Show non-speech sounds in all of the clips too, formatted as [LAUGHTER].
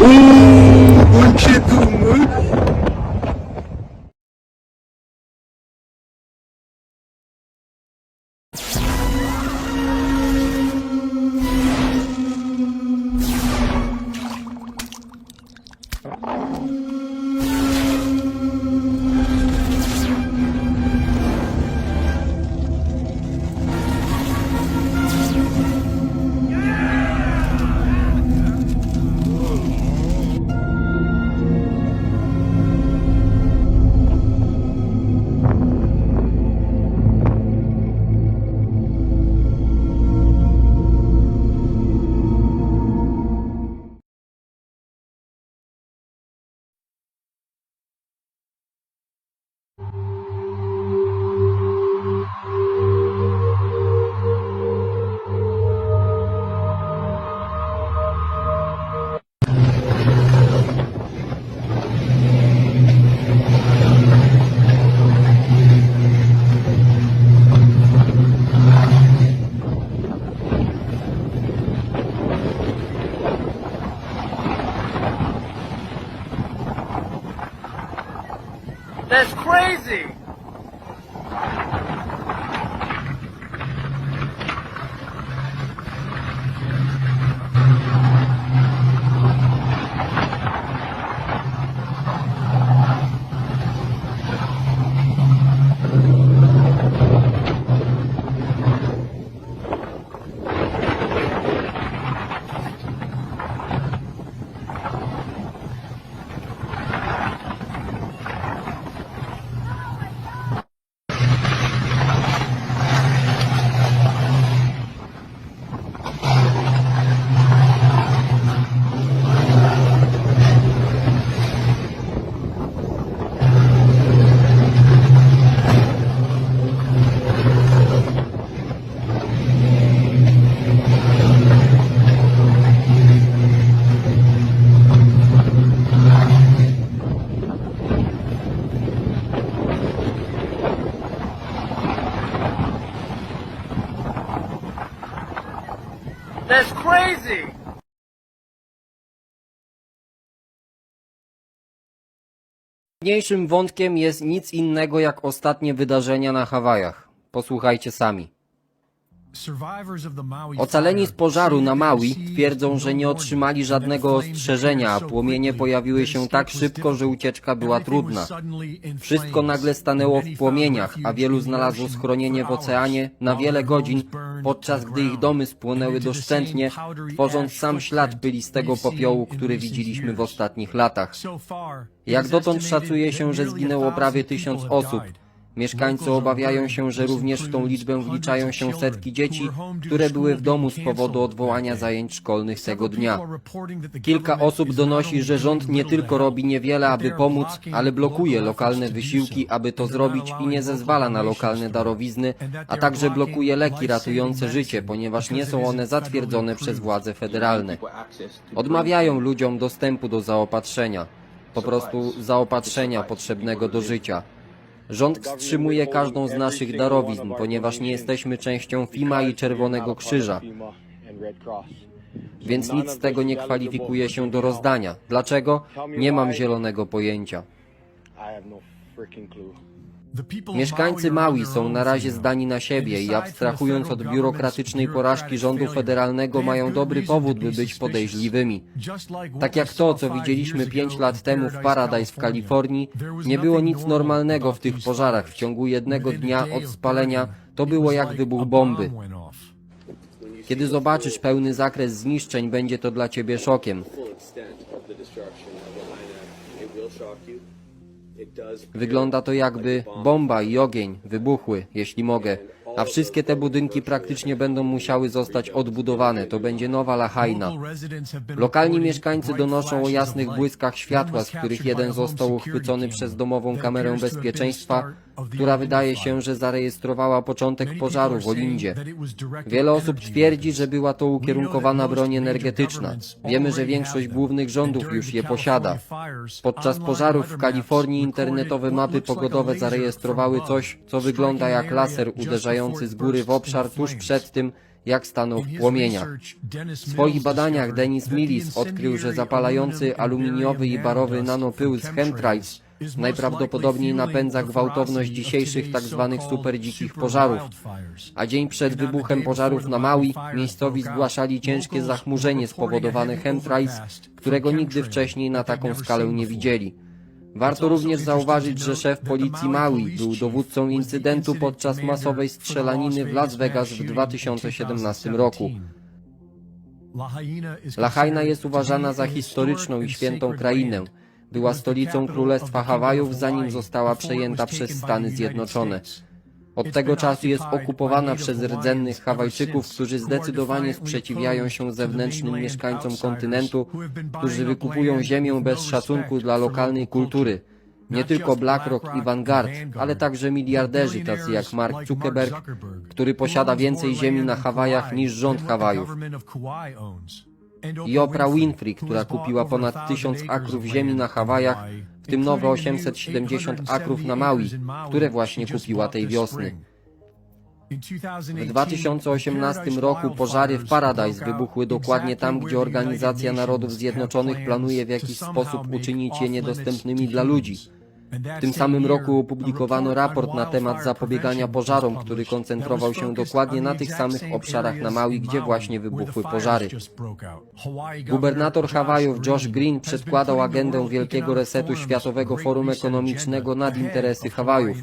Ooo, bu iki That's crazy! Mniejszym wątkiem jest nic innego jak ostatnie wydarzenia na Hawajach. Posłuchajcie sami. Ocaleni z pożaru na Maui twierdzą, że nie otrzymali żadnego ostrzeżenia, a płomienie pojawiły się tak szybko, że ucieczka była trudna. Wszystko nagle stanęło w płomieniach, a wielu znalazło schronienie w oceanie na wiele godzin, podczas gdy ich domy spłonęły doszczętnie, tworząc sam ślad pylistego popiołu, który widzieliśmy w ostatnich latach. Jak dotąd szacuje się, że zginęło prawie tysiąc osób. Mieszkańcy obawiają się, że również w tą liczbę wliczają się setki dzieci, które były w domu z powodu odwołania zajęć szkolnych tego dnia. Kilka osób donosi, że rząd nie tylko robi niewiele, aby pomóc, ale blokuje lokalne wysiłki, aby to zrobić i nie zezwala na lokalne darowizny, a także blokuje leki ratujące życie, ponieważ nie są one zatwierdzone przez władze federalne. Odmawiają ludziom dostępu do zaopatrzenia, po prostu zaopatrzenia potrzebnego do życia. Rząd wstrzymuje każdą z naszych darowizn, ponieważ nie jesteśmy częścią FIMA i Czerwonego Krzyża, więc nic z tego nie kwalifikuje się do rozdania. Dlaczego? Nie mam zielonego pojęcia. Mieszkańcy Maui są na razie zdani na siebie i abstrahując od biurokratycznej porażki rządu federalnego mają dobry powód, by być podejrzliwymi. Tak jak to, co widzieliśmy pięć lat temu w Paradise w Kalifornii, nie było nic normalnego w tych pożarach. W ciągu jednego dnia od spalenia to było jak wybuch bomby. Kiedy zobaczysz pełny zakres zniszczeń, będzie to dla ciebie szokiem. Wygląda to jakby bomba i ogień wybuchły, jeśli mogę. A wszystkie te budynki praktycznie będą musiały zostać odbudowane. To będzie nowa Lahaina. Lokalni mieszkańcy donoszą o jasnych błyskach światła, z których jeden został uchwycony przez domową kamerę bezpieczeństwa, która wydaje się, że zarejestrowała początek pożaru w Olindzie. Wiele osób twierdzi, że była to ukierunkowana broń energetyczna. Wiemy, że większość głównych rządów już je posiada. Podczas pożarów w Kalifornii internetowe mapy pogodowe zarejestrowały coś, co wygląda jak laser uderzający z góry w obszar tuż przed tym, jak stanął w płomieniach. W swoich badaniach Denis Millis odkrył, że zapalający aluminiowy i barowy nanopył z chemtrails najprawdopodobniej napędza gwałtowność dzisiejszych tzw. superdzikich pożarów. A dzień przed wybuchem pożarów na Maui miejscowi zgłaszali ciężkie zachmurzenie spowodowane chemtrails, którego nigdy wcześniej na taką skalę nie widzieli. Warto również zauważyć, że szef policji Maui był dowódcą incydentu podczas masowej strzelaniny w Las Vegas w 2017 roku. Lahaina jest uważana za historyczną i świętą krainę. Była stolicą Królestwa Hawajów, zanim została przejęta przez Stany Zjednoczone. Od tego czasu jest okupowana przez rdzennych Hawajczyków, którzy zdecydowanie sprzeciwiają się zewnętrznym mieszkańcom kontynentu, którzy wykupują ziemię bez szacunku dla lokalnej kultury. Nie tylko BlackRock i Vanguard, ale także miliarderzy tacy jak Mark Zuckerberg, który posiada więcej ziemi na Hawajach niż rząd Hawajów. I Oprah Winfrey, która kupiła ponad 1000 akrów ziemi na Hawajach, tym nowe 870 akrów na Maui, które właśnie kupiła tej wiosny. W 2018 roku pożary w Paradise wybuchły dokładnie tam, gdzie Organizacja Narodów Zjednoczonych planuje w jakiś sposób uczynić je niedostępnymi dla ludzi. W tym samym roku opublikowano raport na temat zapobiegania pożarom, który koncentrował się dokładnie na tych samych obszarach na Maui, gdzie właśnie wybuchły pożary. Gubernator Hawajów Josh Green przedkładał agendę Wielkiego Resetu Światowego Forum Ekonomicznego nad interesy Hawajów.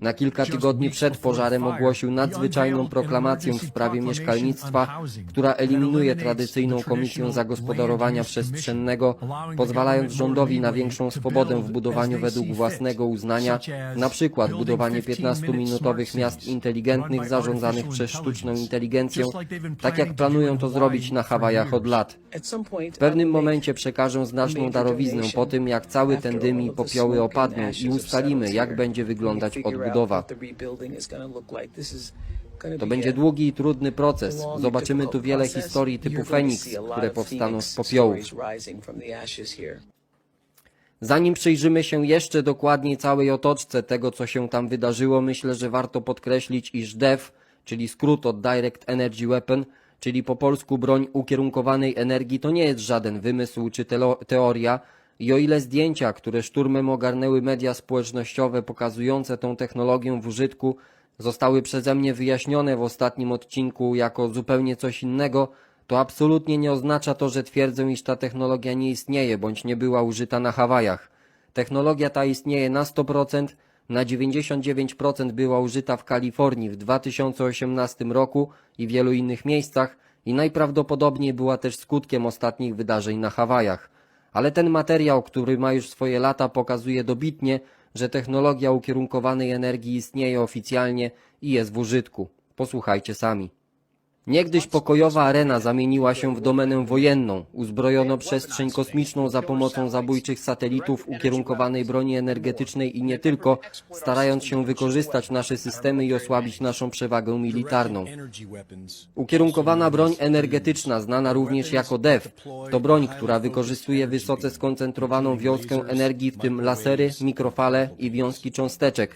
Na kilka tygodni przed pożarem ogłosił nadzwyczajną proklamację w sprawie mieszkalnictwa, która eliminuje tradycyjną Komisję Zagospodarowania Przestrzennego, pozwalając rządowi na większą swobodę w budowaniu według własnego uznania, na przykład budowanie 15-minutowych miast inteligentnych zarządzanych przez sztuczną inteligencję, tak jak planują to zrobić na Hawajach od lat. W pewnym momencie przekażę znaczną darowiznę po tym, jak cały ten dym i popioły opadną i ustalimy, jak będzie wyglądać odbudowa. To będzie długi i trudny proces. Zobaczymy tu wiele historii typu Feniks, które powstaną z popiołów. Zanim przyjrzymy się jeszcze dokładniej całej otoczce tego, co się tam wydarzyło, myślę, że warto podkreślić, iż DEF, czyli skrót od Direct Energy Weapon, czyli po polsku broń ukierunkowanej energii, to nie jest żaden wymysł czy teoria. I o ile zdjęcia, które szturmem ogarnęły media społecznościowe pokazujące tą technologię w użytku, zostały przeze mnie wyjaśnione w ostatnim odcinku jako zupełnie coś innego, to absolutnie nie oznacza to, że twierdzę, iż ta technologia nie istnieje bądź nie była użyta na Hawajach. Technologia ta istnieje na 100%, na 99% była użyta w Kalifornii w 2018 roku i wielu innych miejscach i najprawdopodobniej była też skutkiem ostatnich wydarzeń na Hawajach. Ale ten materiał, który ma już swoje lata, pokazuje dobitnie, że technologia ukierunkowanej energii istnieje oficjalnie i jest w użytku. Posłuchajcie sami. Niegdyś pokojowa arena zamieniła się w domenę wojenną. Uzbrojono przestrzeń kosmiczną za pomocą zabójczych satelitów ukierunkowanej broni energetycznej i nie tylko, starając się wykorzystać nasze systemy i osłabić naszą przewagę militarną. Ukierunkowana broń energetyczna, znana również jako DEF, to broń, która wykorzystuje wysoce skoncentrowaną wiązkę energii, w tym lasery, mikrofale i wiązki cząsteczek.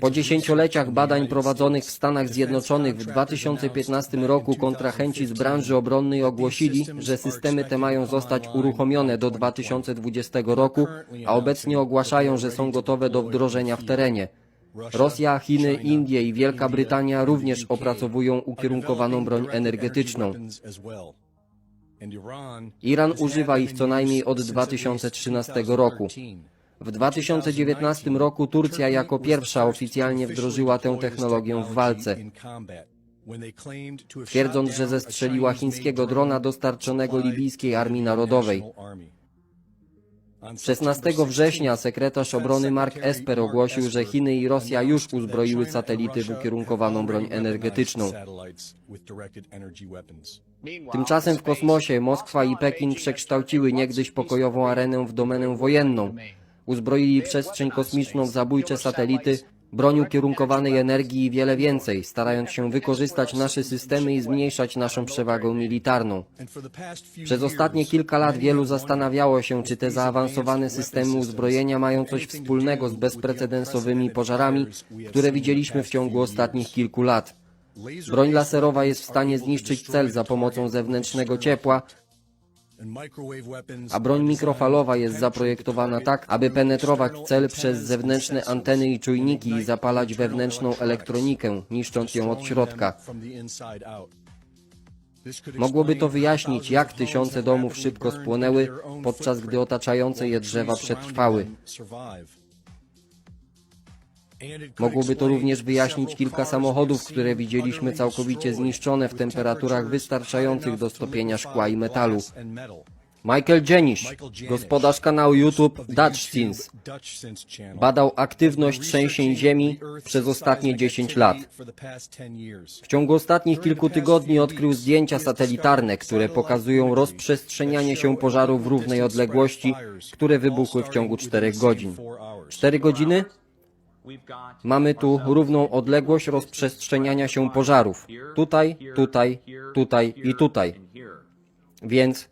Po dziesięcioleciach badań prowadzonych w Stanach Zjednoczonych w 2015 roku kontrahenci z branży obronnej ogłosili, że systemy te mają zostać uruchomione do 2020 roku, a obecnie ogłaszają, że są gotowe do wdrożenia w terenie. Rosja, Chiny, Indie i Wielka Brytania również opracowują ukierunkowaną broń energetyczną. Iran używa ich co najmniej od 2013 roku. W 2019 roku Turcja jako pierwsza oficjalnie wdrożyła tę technologię w walce, twierdząc, że zestrzeliła chińskiego drona dostarczonego libijskiej Armii Narodowej. 16 września sekretarz obrony Mark Esper ogłosił, że Chiny i Rosja już uzbroiły satelity w ukierunkowaną broń energetyczną. Tymczasem w kosmosie Moskwa i Pekin przekształciły niegdyś pokojową arenę w domenę wojenną. Uzbroili przestrzeń kosmiczną w zabójcze satelity, broń ukierunkowanej energii i wiele więcej, starając się wykorzystać nasze systemy i zmniejszać naszą przewagę militarną. Przez ostatnie kilka lat wielu zastanawiało się, czy te zaawansowane systemy uzbrojenia mają coś wspólnego z bezprecedensowymi pożarami, które widzieliśmy w ciągu ostatnich kilku lat. Broń laserowa jest w stanie zniszczyć cel za pomocą zewnętrznego ciepła, a broń mikrofalowa jest zaprojektowana tak, aby penetrować cel przez zewnętrzne anteny i czujniki i zapalać wewnętrzną elektronikę, niszcząc ją od środka. Mogłoby to wyjaśnić, jak tysiące domów szybko spłonęły, podczas gdy otaczające je drzewa przetrwały. Mogłoby to również wyjaśnić kilka samochodów, które widzieliśmy całkowicie zniszczone w temperaturach wystarczających do stopienia szkła i metalu. Michael Jenisch, gospodarz kanału YouTube Dutch Scenes, badał aktywność trzęsień ziemi przez ostatnie 10 lat. W ciągu ostatnich kilku tygodni odkrył zdjęcia satelitarne, które pokazują rozprzestrzenianie się pożaru w równej odległości, które wybuchły w ciągu 4 godzin. 4 godziny? Mamy tu równą odległość rozprzestrzeniania się pożarów. Tutaj, tutaj, tutaj i tutaj. Więc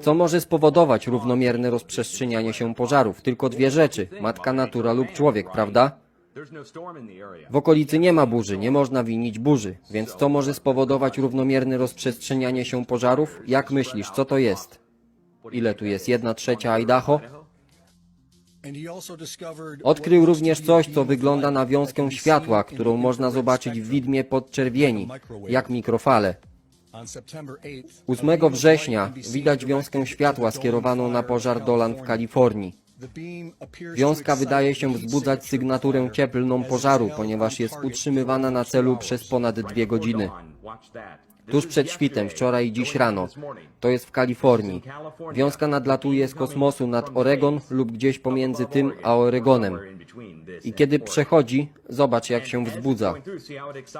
co może spowodować równomierne rozprzestrzenianie się pożarów? Tylko dwie rzeczy: matka natura lub człowiek, prawda? W okolicy nie ma burzy, nie można winić burzy. Więc co może spowodować równomierne rozprzestrzenianie się pożarów? Jak myślisz, co to jest? Ile tu jest? Jedna trzecia Idaho? Odkrył również coś, co wygląda na wiązkę światła, którą można zobaczyć w widmie podczerwieni, jak mikrofale. 8 września widać wiązkę światła skierowaną na pożar Dolan w Kalifornii. Wiązka wydaje się wzbudzać sygnaturę cieplną pożaru, ponieważ jest utrzymywana na celu przez ponad dwie godziny. Tuż przed świtem, wczoraj i dziś rano. To jest w Kalifornii. Wiązka nadlatuje z kosmosu nad Oregon lub gdzieś pomiędzy tym a Oregonem. I kiedy przechodzi, zobacz jak się wzbudza.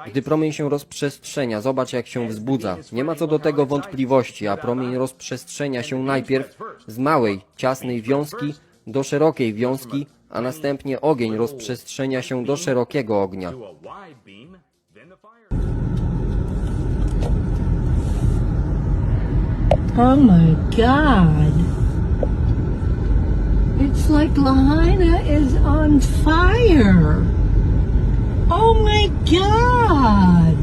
Gdy promień się rozprzestrzenia, zobacz jak się wzbudza. Nie ma co do tego wątpliwości, a promień rozprzestrzenia się najpierw z małej, ciasnej wiązki do szerokiej wiązki, a następnie ogień rozprzestrzenia się do szerokiego ognia. Oh my god. It's like Lahaina is on fire. Oh my god.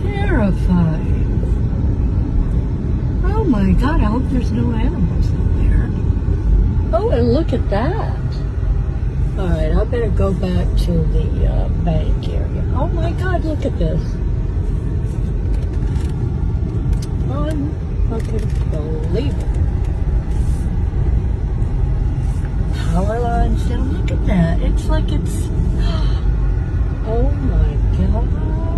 Terrifying. Oh my god, I hope there's no animals out there. Oh, and look at that. All right, I better go back to the uh, bank area. Oh my god, look at this. Unbelievable. Power lines down. Look at that. It's like it's. [GASPS] Oh my god.